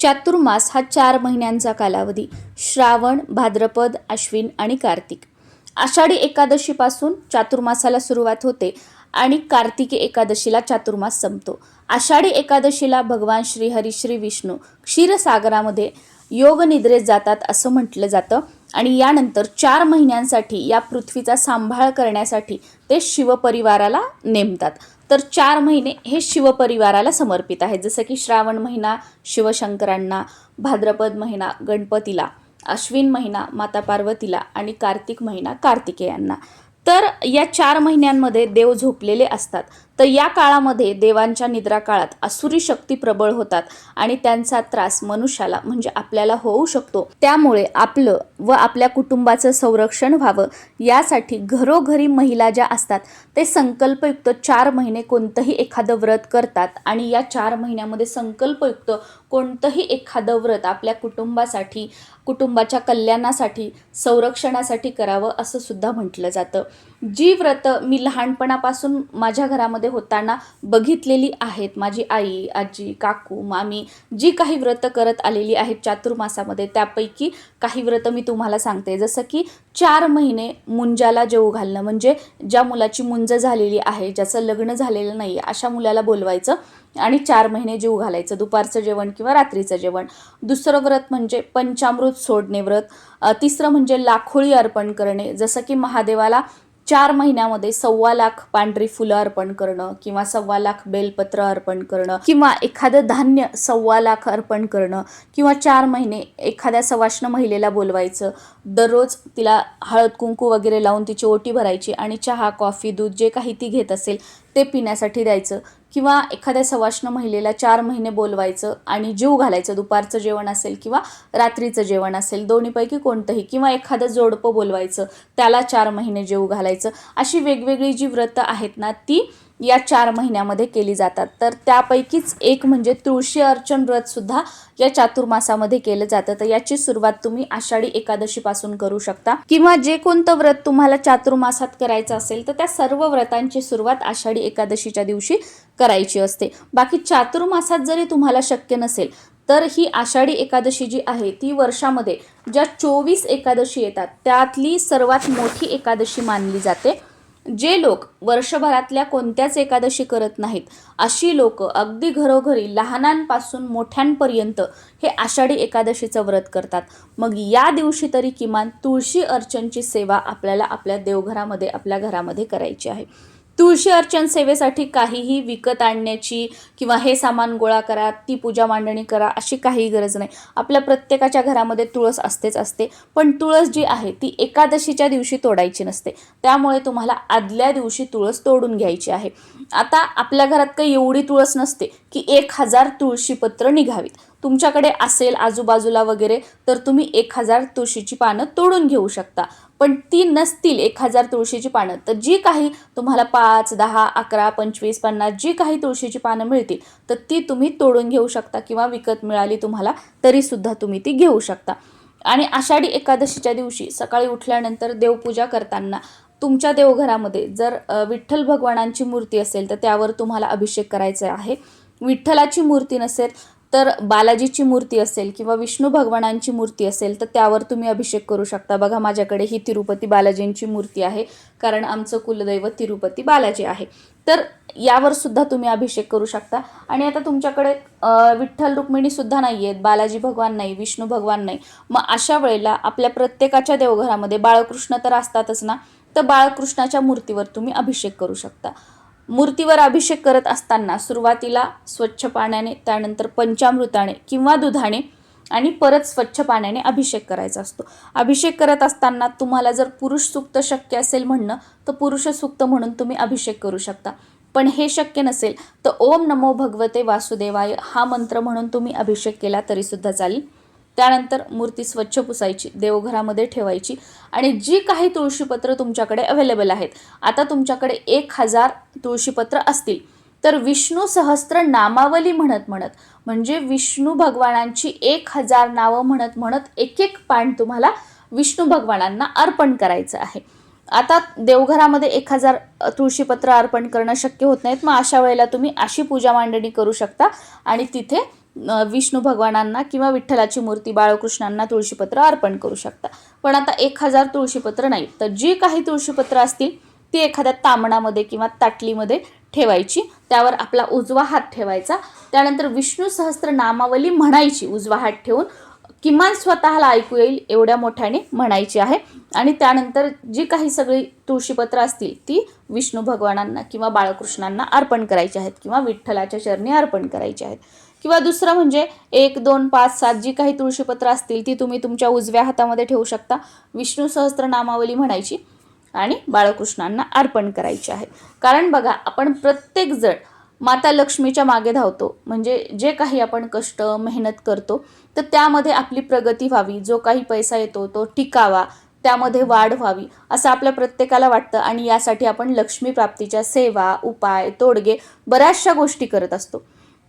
चातुर्मास हा चार महिन्यांचा कालावधी. श्रावण भाद्रपद अश्विन आणि कार्तिक. आषाढी एकादशीपासून चातुर्मासाला सुरुवात होते आणि कार्तिकी एकादशीला चातुर्मास संपतो. आषाढी एकादशीला भगवान श्री श्री विष्णू क्षीरसागरामध्ये योग निद्रेत जातात असं म्हटलं जातं आणि यानंतर चार महिन्यांसाठी या पृथ्वीचा सांभाळ करण्यासाठी ते शिवपरिवाराला नेमतात. तर चार महिने हे शिवपरिवाराला समर्पित आहेत. जसं की श्रावण महिना शिवशंकरांना भाद्रपद महिना गणपतीला अश्विन महिना माता पार्वतीला आणि कार्तिक महिना कार्तिकेयांना. तर या चार महिन्यांमध्ये देव झोपलेले असतात. तर या काळामध्ये देवांच्या निद्रा काळात असुरी शक्ती प्रबळ होतात आणि त्यांचा त्रास मनुष्याला म्हणजे आपल्याला होऊ शकतो. त्यामुळे आपलं व आपल्या कुटुंबाचं संरक्षण व्हावं यासाठी घरोघरी महिला ज्या असतात ते संकल्पयुक्त चार महिने कोणतंही एखादं व्रत करतात आणि या चार महिन्यामध्ये संकल्पयुक्त कोणतंही एखादं व्रत आपल्या कुटुंबासाठी कुटुंबाच्या कल्याणासाठी संरक्षणासाठी करावं असं सुद्धा म्हटलं जातं. जी व्रतं मी लहानपणापासून माझ्या घरामध्ये होताना बघितलेली आहेत. माझी आई आजी काकू मामी जी काही व्रतं करत आलेली आहेत चातुर्मासामध्ये त्यापैकी काही व्रतं मी तुम्हाला सांगते. जसं की चार महिने मुंजाला जेऊ घालणं म्हणजे ज्या मुलाची मुंज झालेली आहे ज्याचं लग्न झालेलं नाही अशा मुलाला बोलवायचं आणि चार महिने जेऊ घालायचं. दुपारचं जेवण किंवा रात्रीचं जेवण. दुसरं व्रत म्हणजे पंचामृत सोडणे व्रत. तिसरं म्हणजे लाखोळी अर्पण करणे. जसं की महादेवाला चार महिन्यामध्ये सव्वा लाख पांढरी फुलं अर्पण करणं किंवा सव्वा लाख बेलपत्र अर्पण करणं किंवा एखादं धान्य सव्वा लाख अर्पण करणं किंवा चार महिने एखाद्या सवाष्ण महिलेला बोलवायचं दररोज तिला हळद कुंकू वगैरे लावून तिची ओटी भरायची आणि चहा कॉफी दूध जे काही ती घेत असेल ते पिण्यासाठी द्यायचं. किंवा एखाद्या सवाष्ण महिलेला चार महिने बोलवायचं आणि जीव घालायचं दुपारचं जेवण असेल किंवा रात्रीचं जेवण असेल दोन्हीपैकी कोणतंही. किंवा एखादं जोडपं बोलवायचं त्याला चार महिने जेव घालायचं. अशी वेगवेगळी जी व्रतं आहेत ना ती या चार महिन्यामध्ये केली जातात. तर त्यापैकीच एक म्हणजे तुळशी अर्चन व्रतसुद्धा या चातुर्मासामध्ये केलं जातं. तर याची सुरुवात तुम्ही आषाढी एकादशीपासून करू शकता. किंवा जे कोणतं व्रत तुम्हाला चातुर्मासात करायचं असेल तर त्या सर्व व्रतांची सुरुवात आषाढी एकादशीच्या दिवशी करायची असते. बाकी चातुर्मासात जरी तुम्हाला शक्य नसेल तर ही आषाढी एकादशी जी आहे ती वर्षामध्ये ज्या चोवीस एकादशी येतात त्यातली सर्वात मोठी एकादशी मानली जाते. जे लोक वर्षभरातल्या कोणत्याच एकादशी करत नाहीत अशी लोक अगदी घरोघरी लहानांपासून मोठ्यांपर्यंत हे आषाढी एकादशीचं व्रत करतात. मग या दिवशी तरी किमान तुळशी अर्चनची सेवा आपल्याला आपल्या देवघरामध्ये आपल्या घरामध्ये करायची आहे. तुळशी अर्चन सेवेसाठी काहीही विकत आणण्याची किंवा हे सामान गोळा करा ती पूजा मांडणी करा अशी काही गरज नाही. आपल्या प्रत्येकाच्या घरामध्ये तुळस असतेच असते पण तुळस जी आहे ती एकादशीच्या दिवशी तोडायची नसते. त्यामुळे तुम्हाला आदल्या दिवशी तुळस तोडून घ्यायची आहे. आता आपल्या घरात काही एवढी तुळस नसते की एक हजार तुळशीपत्र निघावीत. तुमच्याकडे असेल आजूबाजूला वगैरे तर तुम्ही एक हजार तुळशीची पानं तोडून घेऊ शकता. पण ती नसतील एक हजार तुळशीची पानं तर जी काही तुम्हाला पाच दहा अकरा पंचवीस पन्नास जी काही तुळशीची पानं मिळतील तर ती तुम्ही तोडून घेऊ शकता किंवा विकत मिळाली तुम्हाला तरीसुद्धा तुम्ही ती घेऊ शकता. आणि आषाढी एकादशीच्या दिवशी सकाळी उठल्यानंतर देवपूजा करताना तुमच्या देवघरामध्ये जर विठ्ठल भगवानांची मूर्ती असेल तर त्यावर तुम्हाला अभिषेक करायचा आहे. विठ्ठलाची मूर्ती नसेल तर बालाजीची मूर्ती असेल किंवा विष्णू भगवानांची मूर्ती असेल तर त्यावर तुम्ही अभिषेक करू शकता. बघा माझ्याकडे ही तिरुपती बालाजींची मूर्ती आहे कारण आमचं कुलदैवत तिरुपती बालाजी आहे. तर यावर सुद्धा तुम्ही अभिषेक करू शकता. आणि आता तुमच्याकडे विठ्ठल रुक्मिणी सुद्धा नाही आहेत बालाजी भगवान नाही विष्णू भगवान नाही. मग अशा वेळेला आपल्या प्रत्येकाच्या देवघरामध्ये बाळकृष्ण तर असतातच ना तर बाळकृष्णाच्या मूर्तीवर तुम्ही अभिषेक करू शकता. मूर्तीवर अभिषेक करत असताना सुरुवातीला स्वच्छ पाण्याने त्यानंतर पंचामृताने किंवा दुधाने आणि परत स्वच्छ पाण्याने अभिषेक करायचा असतो. अभिषेक करत असताना तुम्हाला जर पुरुष सूक्त शक्य असेल म्हणणं तर पुरुष सूक्त म्हणून तुम्ही अभिषेक करू शकता. पण हे शक्य नसेल तर ओम नमो भगवते वासुदेवाय हा मंत्र म्हणून तुम्ही अभिषेक केला तरीसुद्धा चालेल. त्यानंतर मूर्ती स्वच्छ पुसायची देवघरामध्ये ठेवायची आणि जी काही तुळशीपत्र तुमच्याकडे अवेलेबल आहेत आता तुमच्याकडे एक हजार तुळशीपत्र असतील. तर विष्णू सहस्त्र नामावली म्हणत म्हणत म्हणजे विष्णू भगवानांची एक हजार नावं म्हणत म्हणत एक एक पान तुम्हाला विष्णू भगवानांना अर्पण करायचं आहे. आता देवघरामध्ये एक हजार तुळशीपत्र अर्पण करणं शक्य होत नाहीत मग अशा वेळेला तुम्ही अशी पूजा मांडणी करू शकता आणि तिथे विष्णू भगवानांना किंवा विठ्ठलाची मूर्ती बाळकृष्णांना तुळशीपत्र अर्पण करू शकता. पण आता एक हजार तुळशीपत्र नाही तर जी काही तुळशीपत्र असतील ती एखाद्या तामणामध्ये किंवा ताटलीमध्ये ठेवायची. त्यावर आपला उजवा हात ठेवायचा. त्यानंतर विष्णू सहस्त्र नामावली म्हणायची उजवा हात ठेवून. किमान स्वतःला ऐकू येईल एवढ्या मोठ्याने म्हणायची आहे. आणि त्यानंतर जी काही सगळी तुळशीपत्र असतील ती विष्णू भगवानांना किंवा बाळकृष्णांना अर्पण करायची आहेत किंवा विठ्ठलाच्या चरणी अर्पण करायची आहेत. किंवा दुसरं म्हणजे एक दोन पाच सात जी काही तुळशीपत्र असतील ती तुम्ही तुमच्या उजव्या हातामध्ये ठेवू शकता. विष्णू सहस्त्र नामावली म्हणायची आणि बाळकृष्णांना अर्पण करायची आहे. कारण बघा आपण प्रत्येक जण माता लक्ष्मीच्या मागे धावतो. म्हणजे जे काही आपण कष्ट मेहनत करतो तर त्यामध्ये आपली प्रगती व्हावी. जो काही पैसा येतो तो टिकावा. त्यामध्ये वाढ व्हावी असं आपल्या प्रत्येकाला वाटतं. आणि यासाठी आपण लक्ष्मी प्राप्तीच्या सेवा उपाय तोडगे बऱ्याचशा गोष्टी करत असतो.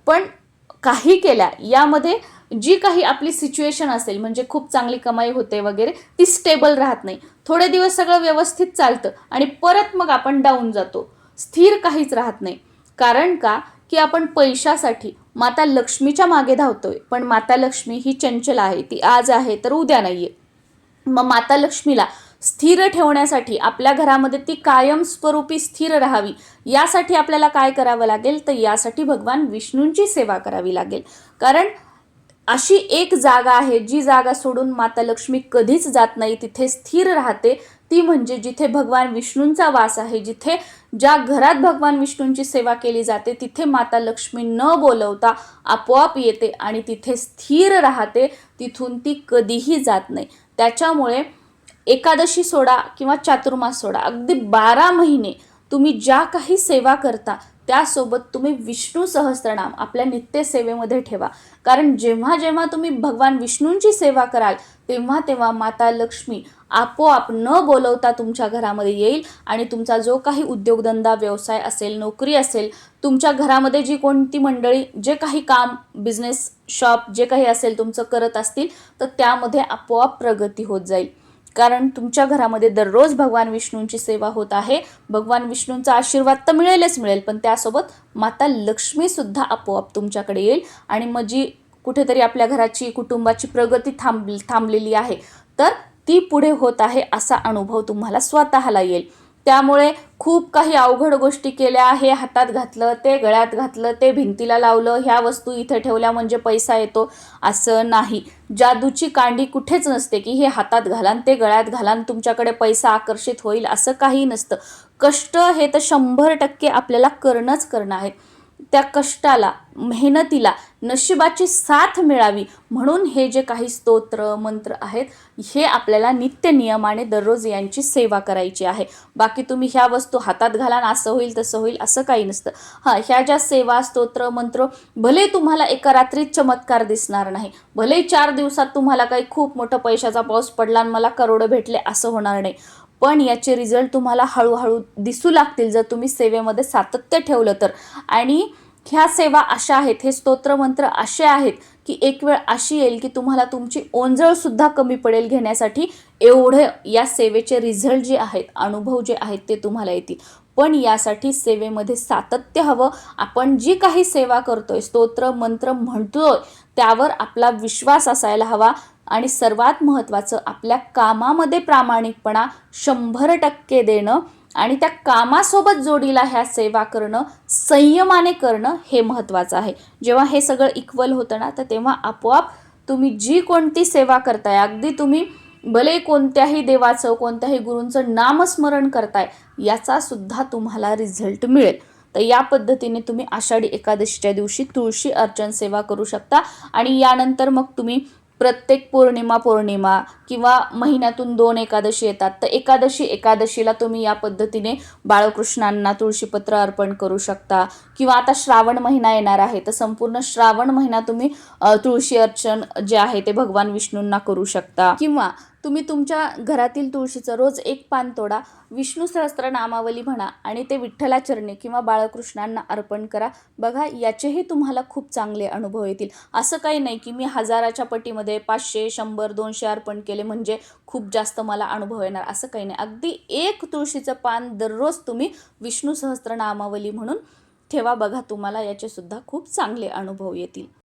पण काही केल्या यामध्ये जी काही आपली सिच्युएशन असेल म्हणजे खूप चांगली कमाई होते वगैरे ती स्टेबल राहत नाही. थोडे दिवस सगळं व्यवस्थित चालतं आणि परत मग आपण डाऊन जातो. स्थिर काहीच राहत नाही. कारण का? की आपण पैशासाठी माता लक्ष्मीच्या मागे धावतोय. पण माता लक्ष्मी ही चंचल आहे. ती आज आहे तर उद्या नाही आहे मग माता लक्ष्मीला स्थिर ठेवण्यासाठी आपल्या घरामध्ये ती कायमस्वरूपी स्थिर राहावी. यासाठी आपल्याला काय करावं लागेल? तर यासाठी भगवान विष्णूंची सेवा करावी लागेल. कारण अशी एक जागा आहे जी जागा सोडून माता लक्ष्मी कधीच जात नाही तिथे स्थिर राहते. ती म्हणजे जिथे भगवान विष्णूंचा वास आहे जिथे ज्या घरात भगवान विष्णूंची सेवा केली जाते तिथे माता लक्ष्मी न बोलवता आपोआप येते आणि तिथे स्थिर राहते. तिथून ती कधीही जात नाही. त्याच्यामुळे एकादशी सोडा किंवा चातुर्मास सोडा. अगदी बारा महिने तुम्ही ज्या काही सेवा करता त्यासोबत तुम्ही विष्णू सहस्त्रनाम आपल्या नित्यसेवेमध्ये ठेवा. कारण जेव्हा जेव्हा तुम्ही भगवान विष्णूंची सेवा कराल तेव्हा तेव्हा माता लक्ष्मी आपोआप न बोलवता तुमच्या घरामध्ये येईल आणि तुमचा जो काही उद्योगधंदा व्यवसाय असेल नोकरी असेल तुमच्या घरामध्ये जी कोणती मंडळी जे काही काम बिझनेस शॉप जे काही असेल तुमचं करत असतील तर त्यामध्ये आपोआप प्रगती होत जाईल. कारण तुमच्या घरामध्ये दररोज भगवान विष्णूंची सेवा होत आहे. भगवान विष्णूंचा आशीर्वाद तर मिळेलच मिळेल पण त्यासोबत माता लक्ष्मीसुद्धा आपोआप तुमच्याकडे येईल. आणि मग जी कुठेतरी आपल्या घराची कुटुंबाची प्रगती थांब थांबलेली आहे तर ती पुढे होत आहे असा अनुभव तुम्हाला स्वतःला येईल. त्यामुळे खूप काही अवघड गोष्टी केल्या हे हातात घातलं ते गळ्यात घातलं ते भिंतीला लावलं ह्या वस्तू इथे ठेवल्या म्हणजे पैसा येतो असं नाही. जादूची कांडी कुठेच नसते की हे हातात घालान ते गळ्यात घालान तुमच्याकडे पैसा आकर्षित होईल असं काही नसतं. कष्ट हे तर शंभर टक्के आपल्याला करणंच करणं आहे. त्या कष्टाला मेहनतीला नशिबाची साथ मिळावी म्हणून हे जे काही स्तोत्र मंत्र आहेत हे आपल्याला नित्य नियमाने दररोज यांची सेवा करायची आहे. बाकी तुम्ही ह्या वस्तू हातात घालान असं होईल तसं होईल असं काही नसतं. हां ह्या ज्या सेवा स्तोत्र मंत्र भले तुम्हाला एका रात्रीत चमत्कार दिसणार नाही भले चार दिवसात तुम्हाला काही खूप मोठं पैशाचा पाऊस पडला आणि मला करोडं भेटले असं होणार नाही. पण याचे रिझल्ट तुम्हाला हळूहळू दिसू लागतील जर तुम्ही सेवेमध्ये सातत्य ठेवलं तर. आणि ह्या सेवा अशा आहेत हे स्तोत्रमंत्र असे आहेत की एक वेळ अशी येईल की तुम्हाला तुमची ओंजळसुद्धा कमी पडेल घेण्यासाठी. एवढे या सेवेचे रिझल्ट जे आहेत अनुभव जे आहेत ते तुम्हाला येतील. पण यासाठी सेवेमध्ये सातत्य हवं. आपण जी काही सेवा करतोय स्तोत्र मंत्र म्हणतोय त्यावर आपला विश्वास असायला हवा. आणि सर्वात महत्त्वाचं आपल्या कामामध्ये प्रामाणिकपणा शंभर टक्के देणं आणि त्या कामासोबत जोडीला ह्या सेवा करणं संयमाने करणं हे महत्त्वाचं आहे. जेव्हा हे सगळं इक्वल होतं ना तर तेव्हा आपोआप तुम्ही जी कोणती सेवा करताय अगदी तुम्ही भले कोणत्याही देवाचं कोणत्याही गुरूंचं नामस्मरण करताय याचा सुद्धा तुम्हाला रिझल्ट मिळेल. तर या पद्धतीने तुम्ही आषाढी एकादशीच्या दिवशी तुळशी अर्चन सेवा करू शकता आणि यानंतर मग तुम्ही प्रत्येक पौर्णिमा पौर्णिमा किंवा महिन्यातून दोन एकादशी येतात तर एकादशी एकादशीला तुम्ही या पद्धतीने बाळकृष्णांना तुळशीपत्र अर्पण करू शकता. किंवा आता श्रावण महिना येणार आहे तर संपूर्ण श्रावण महिना तुम्ही तुळशी अर्चन जे आहे ते भगवान विष्णूंना करू शकता. किंवा तुम्ही तुमच्या घरातील तुळशीचं रोज एक पान तोडा विष्णू सहस्त्र नामावली म्हणा आणि ते विठ्ठलाचरणी किंवा बाळकृष्णांना अर्पण करा. बघा याचेही तुम्हाला खूप चांगले अनुभव येतील. असं काही नाही की मी हजाराच्या पटीमध्ये पाचशे शंभर दोनशे अर्पण केले म्हणजे खूप जास्त मला अनुभव येणार. असं काही नाही. अगदी एक तुळशीचं पान दररोज तुम्ही विष्णू सहस्त्र नामावली म्हणून ठेवा. बघा तुम्हाला याचेसुद्धा खूप चांगले अनुभव येतील.